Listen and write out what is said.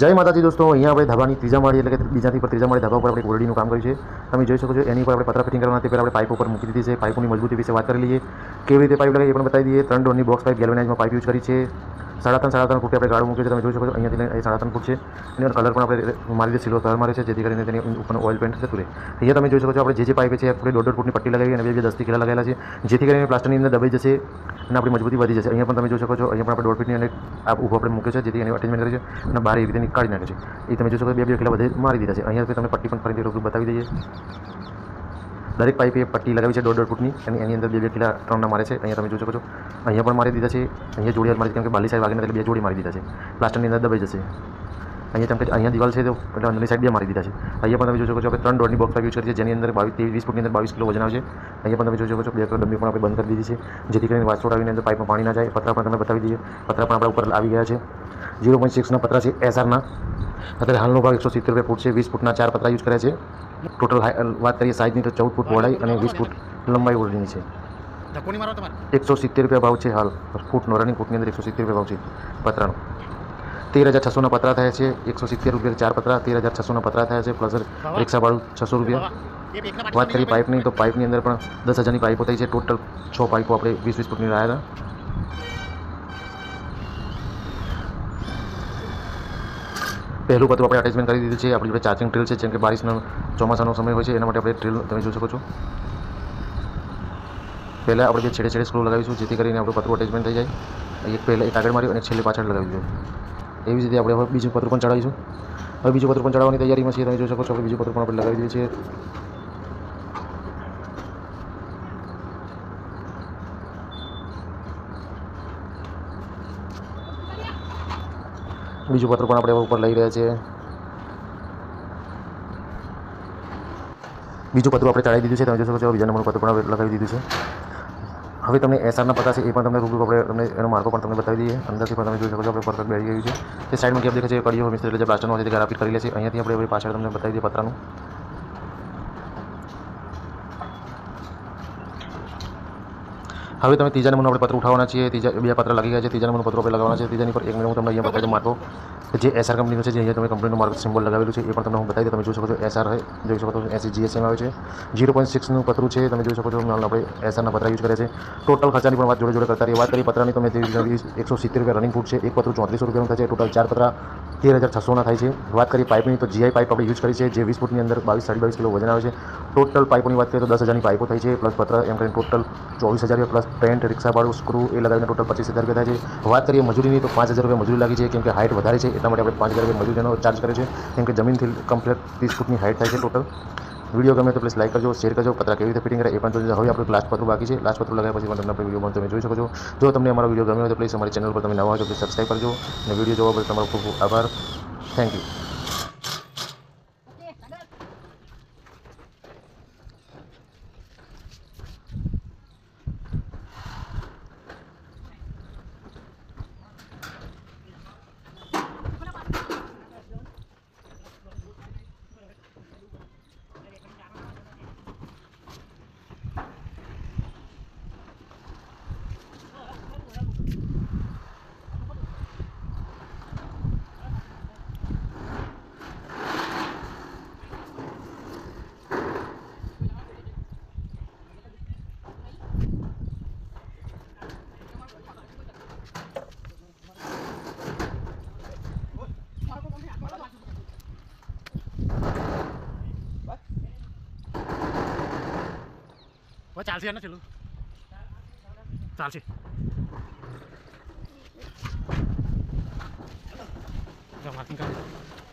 જય માતાજી દોસ્તો, અહીંયા આપણે ધાબાની ત્રીજા માળી એટલે કે બીજાથી પર ત્રીજા માળી ધાબા ઉપર આપણે કોરડીનું કામ કર્યું છે. તમે જોઈ શકો છો, એની ઉપર આપણે પતરા ફિટિંગ કરવાના તે પહેલાં આપણે પાઇપ ઉપર મૂકી દીધી છે. પાઇપોની મજબૂતી વિશે વાત કરી લઈએ. કેવી રીતે પાઇપ લગાવી એ પણ બતાવી દઈએ. ત્રણ ડોરની બોક્સ પાઇપ ગેલ્વેનાઇઝમાં પાઇપ યુઝ કરી છે. સાડા ત્રણ સાડા ત્રણ ફૂટે આપણે ગાળું મૂકીએ છે તમે જોઈ શકો છો, અહીંયાથી લઈને સાડા ત્રણ ફૂટ છે. એની કલર પણ આપણે મારી દે સિલ્વર કલર મારે છે, જેથી કરીને તેની ઉપર ઓઇલ પેન્ટ થતું રહે. અહીંયા તમે જોઈ શકો છો, આપણે જે જે પાઇપ છે આપણે દોઢ ફૂટની પટ્ટી લગાવી અને બે બે દસથી કિલા લગાવેલા છે. જેથી કરીને પ્લાસ્ટરની અંદર દબાઈ જશે અને આપણી મજબૂતી વધી જશે. અહીંયા પણ તમે જોઈ શકો છો, અહીંયા પણ આપણે દોઢ ફૂટની આ ઊભો આપણે મૂક્યો છે, જેથી એની અટેચમેન્ટ કરી છે અને બહાર એવી રીતે કાઢી નાખે છે. એ તમે જોઈ શકો બે બે કિલા વધે મારી દીધા છે. અહીંયા તમે પટ્ટી પણ ફરીથી રૂબરૂ બતાવી દઈએ. દરેક પાઇપે પટ્ટી લગાવી છે દોઢ દોઢ ફૂટની. અને એની અંદર બે બે કિલા ત્રણના મારે છે. અહીંયા તમે જોઈ શકો છો. અહીંયા પણ મારી દીધા છે. અહીંયા જોડી મારી કેમ કે બાલી સાઈડ વાગીને એટલે બે જોડી મારી દીધા છે. પ્લાસ્ટરની અંદર દબાઈ જશે. અહીંયા તમે અહીંયા દિવાલ છે તો એટલે અંદરની સાઈડ બે મારી દીધા છે. અહીંયા પણ તમે જોઈ શકો છો આપણે ત્રણ દોઢની બોક્સ યુઝ છે જેની અંદર બાવીસ ત્રેવીસ વીસ ફૂટની અંદર બાવીસ કિલો વજન આવશે અહીંયા પણ તમે જોઈ શકો છો, બે ડબ્બી પણ આપણે બંધ કરી દીધી છે. જેથી કરીને વાસોડ આવીને અંદર પાઇપમાં પાણી ના જાય. પતરા પણ તમે બતાવી દઈએ. પતરા પણ આપણા ઉપર આવી ગયા છે. ઝીરો પોઈન્ટ સિક્સના પતરા છે એસઆરના અત્યારે હાલનો ભાવ એકસો સિત્તેર રૂપિયા ફૂટ છે વીસ ફૂટના ચાર પતરા યુઝ કર્યા છે. ટોટલ વાત કરીએ સાઇઝની તો ચૌદ ફૂટ પહોળાઈ અને વીસ ફૂટ લંબાઈ ઓળની છે. એકસો સિત્તેર રૂપિયા ભાવ છે હાલ. ફૂટનો રનિંગ ફૂટની અંદર એકસો સિત્તેર રૂપિયા ભાવ છે પતરાનો. તેર હજાર છસોના પતરા થયા છે એકસો સિત્તેર રૂપિયા ચાર પતરા. તેર હજાર છસોના પતરા થયા છે પ્લસ રિક્ષા ભાડું છસો રૂપિયા. વાત કરીએ પાઇપની તો પાઇપની અંદર પણ દસ હજારની પાઇપો થઈ છે. ટોટલ છ પાઇપો આપણે વીસ વીસ ફૂટની રહ્યા હતા. પહેલું પતરું આપણે અટેચમેન્ટ કરી દીધું છે, આપણી જોડે ચાર્જિંગ ટ્રીલ છે, જેમ કે બારિશનો ચોમાસાનો સમય હોય છે, એના માટે આપણે ટ્રીલ તમે જોઈ શકો છો. પહેલાં આપણે જે છેડે છેડે સ્ક્રૂ લગાવીશું, જેથી કરીને આપણું પતરું અટેચમેન્ટ થઈ જાય. એક પહેલાં એક આગળ માર્યું અને છેલ્લે પાછળ લગાવી દીધું એવી રીતે આપણે હવે બીજું પતરું પણ ચડાવીશું. હવે બીજું પતરું પણ ચડાવવાની તૈયારીમાં છીએ, તમે જોઈ શકો છો આપણે બીજું પતરું પણ આપણે લગાવી દીધું છીએ. બીજું પત્ર પણ આપણે ઉપર લઈ રહ્યા છીએ બીજું પત્ર આપણે ચડાવી દીધું છે. તમે જોઈ શકો છો બીજા નંબરનું પત્ર પણ લગાવી દીધું છે. હવે તમને એસઆરના પતા એ પણ તમને રૂબરૂ આપણે, તમને એનો માર્કો પણ તમને બતાવી દઈએ. અંદરથી પણ તમે જોઈ શકો છો, આપણે પરફેક્ટ બેસી ગયું છે. તે સાઈડમાં કેમ દેખાય છે? કડીઓ મિસ્ત્રી એટલે જે બ્લાસ્ટરનો હોય તે ફિટ કરી લે છે, અહીંયાથી આપણે પાછળ તમને બતાવી દઈએ પતરાનું. હવે તમે ત્રીજા નંબરનો આપણે પત્ર ઉઠાવવાના છીએ, ત્રીજા બે પત્ર લાગી ગયા છે ત્રીજા નંબરનો પત્ર આપણે લગાવવાના છે, ત્રીજાની પર એક મિનિટ હું તમને અહીંયા બતાવી દઉં જે એસઆર કંપનીનું છે, જે અહીંયા તમે કંપનીનું માર્ક સિમ્બોલ લગાવેલું છે, એ પણ તમને હું બતાવી દઉં. તમે જોઈ શકો છો એસઆર જોઈ શકો છો એસી જીએસએમ આવે છે. જીરો પોઈન્ટ સિક્સનું પતરું છે, તમે જોઈ શકો છો આપણે એસઆરના પત્ર યુઝ કરે છે. ટોટલ ખર્ચાની પણ વાત જોડે જોડે કરતા રહી વાત કરી પત્રની તમે એકસો સિત્તેર રૂપિયા રનિંગ ફૂટ છે, એક પતરું ચોત્રીસો રૂપિયાનું છે. ટોટલ ચાર પતરા તેર હજાર છસોના થાય છે. વાત કરીએ પાઇપની, તો જીઆઈ પાઇપ આપણે યુઝ કરી છે જે વીસ ફૂટની અંદર બાવીસ સાડી બાવીસ કિલો વજન આવે છે. ટોટલ પાઇપોની વાત કરીએ તો દસ હજારની પાઇપો થઈ છે પ્લસ પત્ર, એમ કરીને ટોટલ ચોવીસ હજાર રૂપિયા પ્લસ પેન્ટ રિક્ષા ભાડું સ્ક્રૂ એ લગાવીને ટોટલ પચીસ હજાર રૂપિયા થાય છે. વાત કરીએ મજૂરીની, તો પાંચ હજાર રૂપિયા મજૂરી લાગી છે કેમ કે હાઇટ વધારે છે, એટલા માટે આપણે પાંચ હજાર રૂપિયા મજૂરીનો ચાર્જ કરે છે. કેમ કે જમીનથી કમ્પ્લેટ ત્રીસ ફૂટની હાઇટ થાય છે ટોટલ વીડિયો ગમે તો પ્લીઝ લાઇક કરજો શેર કરજો, પતરા કેવી રીતે ફિટિંગ કરે એ પણ જોજો. હવે આપણે લાસ્ટ પત્ર બાકી છે. લાસ્ટ પત્ર લગાવ્યા પછી પણ તમને આપણે વીડિયો તમે જોઈ શકો છો. જો તમને અમારો વીડિયો ગમ્યો હોય તો પ્લીઝ અમારી ચેનલ પર તમે નવા હોય તો પ્લીઝ સબસ્ક્રાઈબ કરજો. અને વીડિયો જોવા બદલ તમારો ખૂબ ખૂબ આભાર. થેન્ક યુ હવે ચાલશે ને છેલ્લું ચાલશે માર્કિંગ કરી